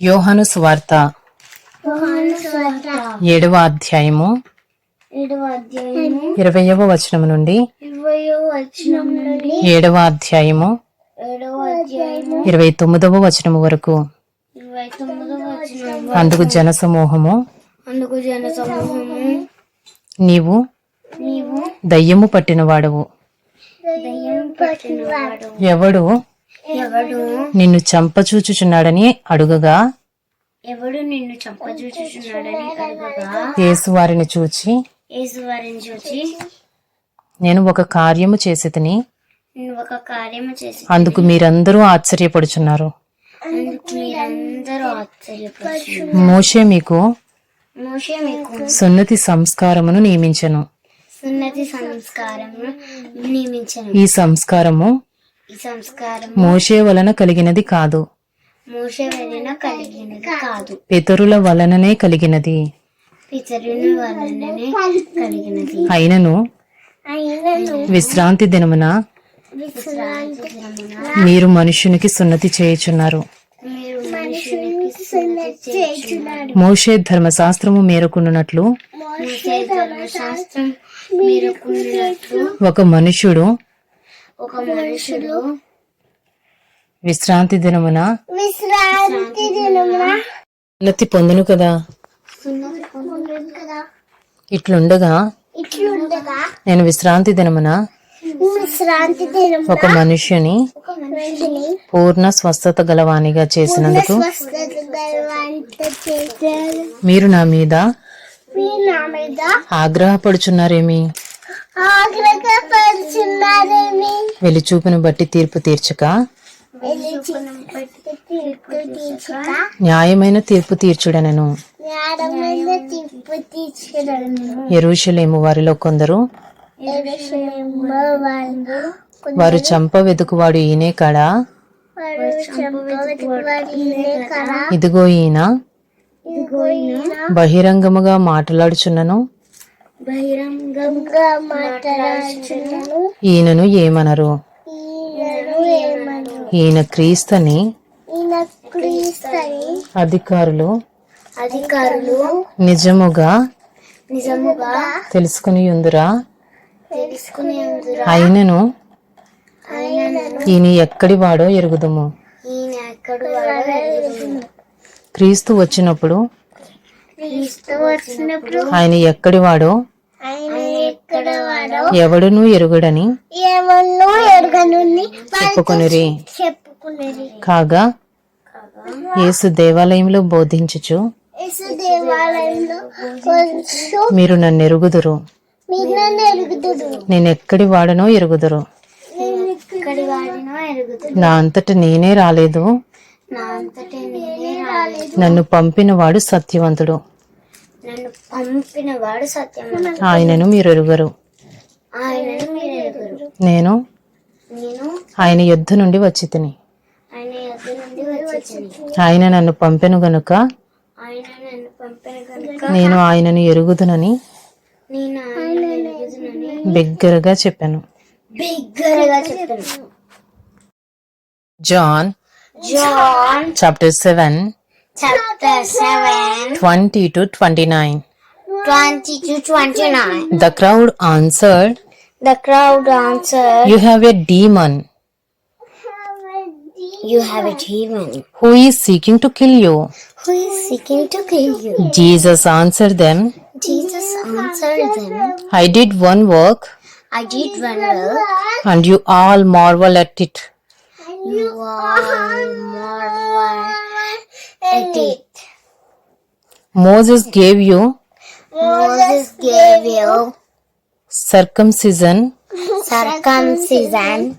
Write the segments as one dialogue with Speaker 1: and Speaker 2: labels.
Speaker 1: యోహాను స్వార్త ఏడవ అధ్యాయము ఇరవయవ వచనము నుండి
Speaker 2: ఇరవయో వచనం నుండి
Speaker 1: ఏడవ అధ్యాయము ఇరవై తొమ్మిదవ వచనము వరకు. అందుకు
Speaker 2: జన సమూహము
Speaker 1: నీవు దయ్యము
Speaker 2: పట్టినవాడు
Speaker 1: ఎవడు
Speaker 2: ఎవడు
Speaker 1: నిన్ను చంపచూచుచున్నాడని అడుగగా
Speaker 2: ఎవడు నిన్ను చంపజూచుచున్నాడని కనుగగా
Speaker 1: యేసు వారిని చూచి
Speaker 2: యేసు వారిని చూచి
Speaker 1: నేను ఒక కార్యము చేసి
Speaker 2: నువ్వు ఒక కార్యము చేసి
Speaker 1: అందుకు మీరందరూ ఆశ్చర్యపడుచున్నారు. మోషే మీకు సున్నతి సంస్కారమును నియమించెను.
Speaker 2: సున్నతి సంస్కారము నియమించను.
Speaker 1: ఈ సంస్కారము
Speaker 2: ఈ సంస్కారం
Speaker 1: మోషే వలన కలిగినది కాదు.
Speaker 2: మోషే వలన కలిగినది కాదు.
Speaker 1: పితరుల వలననే కలిగినది.
Speaker 2: వలననే
Speaker 1: అయినను విశ్రాంతి దినమున మీరు మనుషునికి సున్నతి చేయుచున్నారు. మోషే ధర్మశాస్త్రము మేరకున్నట్లు ఒక మనుష్యుడు
Speaker 2: ఒక మనుషుడు
Speaker 1: విశ్రాంతి దినమున
Speaker 2: విశ్రాంతి దినమున
Speaker 1: సున్నతి పొందును కదా? ఇట్లుండగా
Speaker 2: ఇట్లుండగా
Speaker 1: నేను విశ్రాంతి దినమున
Speaker 2: విశ్రాంతి
Speaker 1: ఒక
Speaker 2: మనిషిని
Speaker 1: పూర్ణ స్వస్థత గలవానిగా చేసినందుకు మీరు నా మీద ఆగ్రహపడుచున్నారేమి?
Speaker 2: పరుచున్నారేమి
Speaker 1: వెలిచూపును బట్టి తీర్పు తీర్చక. న్యాయమైన తీర్పు తీర్చుడనను. ఎరుషలేము వారిలో కొందరు. వారు చంప వెదుకువాడు ఈయనే కాడా ఇదిగో ఈయన. బహిరంగముగా మాట్లాడుచున్నను.
Speaker 2: బహిరంగంగా
Speaker 1: ఈయనను ఏమనరు? ఈయన క్రీస్తని అధికారులు
Speaker 2: అధికారులు
Speaker 1: నిజముగా
Speaker 2: నిజముగా
Speaker 1: తెలుసుకుని ఉందిరా
Speaker 2: తెలుసుకుని
Speaker 1: అయినను
Speaker 2: ఆయనను
Speaker 1: ఈయన ఎక్కడి వాడో ఎరుగుదుము. క్రీస్తు వచ్చినప్పుడు ఆయన ఎక్కడి వాడో
Speaker 2: వాడో
Speaker 1: ఎవడునూ ఎరుగుడని
Speaker 2: ఎరగనుంది?
Speaker 1: చెప్పుకొనిరి. కాగా యేసు దేవాలయంలో బోధించుచు మీరు నన్ను ఎరుగుదురు నేను ఎక్కడి వాడనో ఎరుగుదురు. నా అంతట నేనే రాలేదు.
Speaker 2: నా అంతటి నేనే రాలేదు.
Speaker 1: నన్ను పంపినవాడు సత్యవంతుడు.
Speaker 2: నన్ను పంపిన వాడు
Speaker 1: ఆయనను మీరెరుగరు.
Speaker 2: ఆయనను
Speaker 1: నేను
Speaker 2: నేను
Speaker 1: ఆయన యుద్ధ నుండి వచ్చి తిని
Speaker 2: ఆయన యుద్ధ నుండి వచ్చి
Speaker 1: ఆయన నన్ను పంపెను గనుక
Speaker 2: ఆయన నన్ను పంపెను గనుక
Speaker 1: నేను ఆయనను ఎరుగుదునని
Speaker 2: నేను ఎరుగుదునని
Speaker 1: బిగ్గరగా చెప్పాను.
Speaker 2: బిగ్గరగా చెప్పాను.
Speaker 1: John
Speaker 2: John
Speaker 1: chapter seven Chapter 7 20 to
Speaker 2: 29. 20 to 29.
Speaker 1: The crowd answered,
Speaker 2: The crowd answered,
Speaker 1: You have a demon
Speaker 2: You have a demon
Speaker 1: who is seeking to kill you.
Speaker 2: who is seeking to kill you.
Speaker 1: Jesus answered them,
Speaker 2: Jesus answered them,
Speaker 1: I did one work,
Speaker 2: I did one work.
Speaker 1: and you all marvel at it.
Speaker 2: You all marvel and.
Speaker 1: Moses gave you
Speaker 2: Moses gave you
Speaker 1: circumcision,
Speaker 2: circumcision,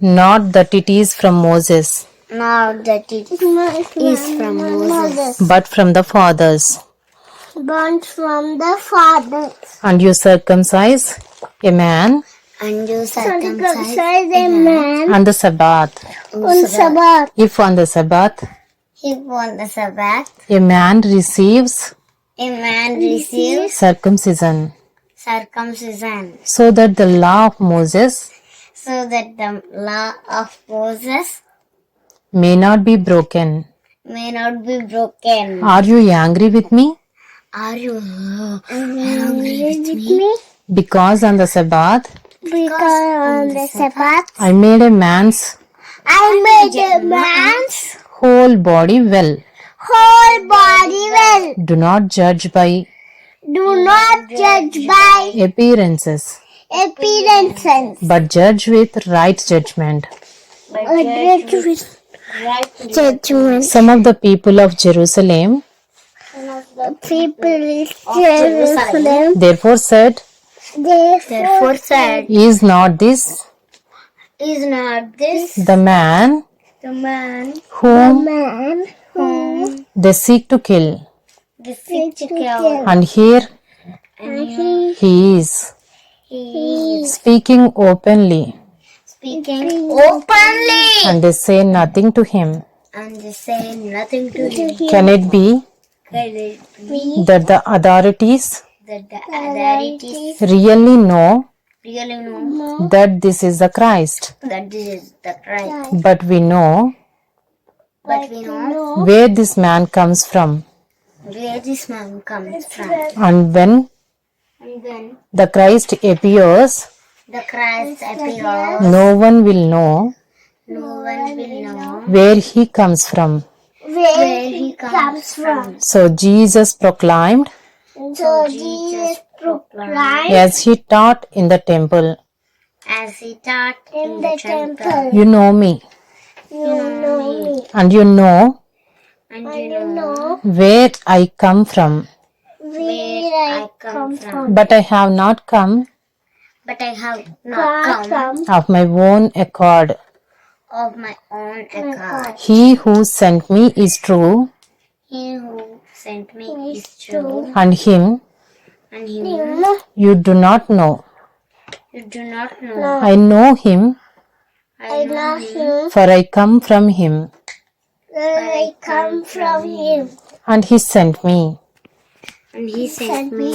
Speaker 1: not that it is from Moses,
Speaker 2: not that it is from Moses,
Speaker 1: but from the fathers.
Speaker 2: from the fathers.
Speaker 1: And you circumcise a man
Speaker 2: and you circumcise a man
Speaker 1: on the Sabbath.
Speaker 2: on Sabbath.
Speaker 1: If on the Sabbath
Speaker 2: If on the Sabbath
Speaker 1: a man receives
Speaker 2: a man receives
Speaker 1: circumcision,
Speaker 2: circumcision,
Speaker 1: so that the law of Moses
Speaker 2: so that the law of Moses
Speaker 1: may not be broken.
Speaker 2: may not be broken.
Speaker 1: Are you angry with me?
Speaker 2: Are you angry with me?
Speaker 1: Because on the Sabbath
Speaker 2: Because on the Sabbath,
Speaker 1: I made a man's
Speaker 2: I made a man's
Speaker 1: whole body well.
Speaker 2: whole body well.
Speaker 1: Do not judge by
Speaker 2: Do not judge by
Speaker 1: appearances,
Speaker 2: appearances,
Speaker 1: but judge with right judgment.
Speaker 2: but judge with right judgment.
Speaker 1: Some of the people of Jerusalem
Speaker 2: The people of Jerusalem
Speaker 1: therefore said,
Speaker 2: therefore said,
Speaker 1: Is not this
Speaker 2: Is not this
Speaker 1: the man
Speaker 2: the man
Speaker 1: whom
Speaker 2: man whom
Speaker 1: they seek to kill?
Speaker 2: the seek to kill?
Speaker 1: And here
Speaker 2: And he,
Speaker 1: he is
Speaker 2: he is
Speaker 1: speaking openly,
Speaker 2: speaking openly,
Speaker 1: and they say nothing to him.
Speaker 2: and they say nothing to him.
Speaker 1: Can it be
Speaker 2: Can it be
Speaker 1: that the authorities
Speaker 2: that the authorities
Speaker 1: really know
Speaker 2: really know
Speaker 1: that this is the Christ?
Speaker 2: that this is the Christ?
Speaker 1: But we know
Speaker 2: But we know
Speaker 1: where this man comes from.
Speaker 2: where this man comes from.
Speaker 1: And when
Speaker 2: And then
Speaker 1: the Christ appears,
Speaker 2: the Christ appears,
Speaker 1: no one will know
Speaker 2: no one will know
Speaker 1: where he comes from.
Speaker 2: where he comes from.
Speaker 1: So Jesus proclaimed
Speaker 2: So Jesus proclaimed
Speaker 1: as he taught in the temple,
Speaker 2: as he taught in the temple.
Speaker 1: You know me,
Speaker 2: You know me,
Speaker 1: and you know
Speaker 2: and you know
Speaker 1: where I come from.
Speaker 2: where I come from.
Speaker 1: But I have not come
Speaker 2: But I have not come
Speaker 1: of my own accord.
Speaker 2: of my own accord.
Speaker 1: He who sent me is true,
Speaker 2: He who sent me is true,
Speaker 1: and him?
Speaker 2: And him.
Speaker 1: You do not know.
Speaker 2: you do not know.
Speaker 1: I know him,
Speaker 2: I know him,
Speaker 1: for I come from him,
Speaker 2: I come from him,
Speaker 1: and he sent me.
Speaker 2: and he sent me.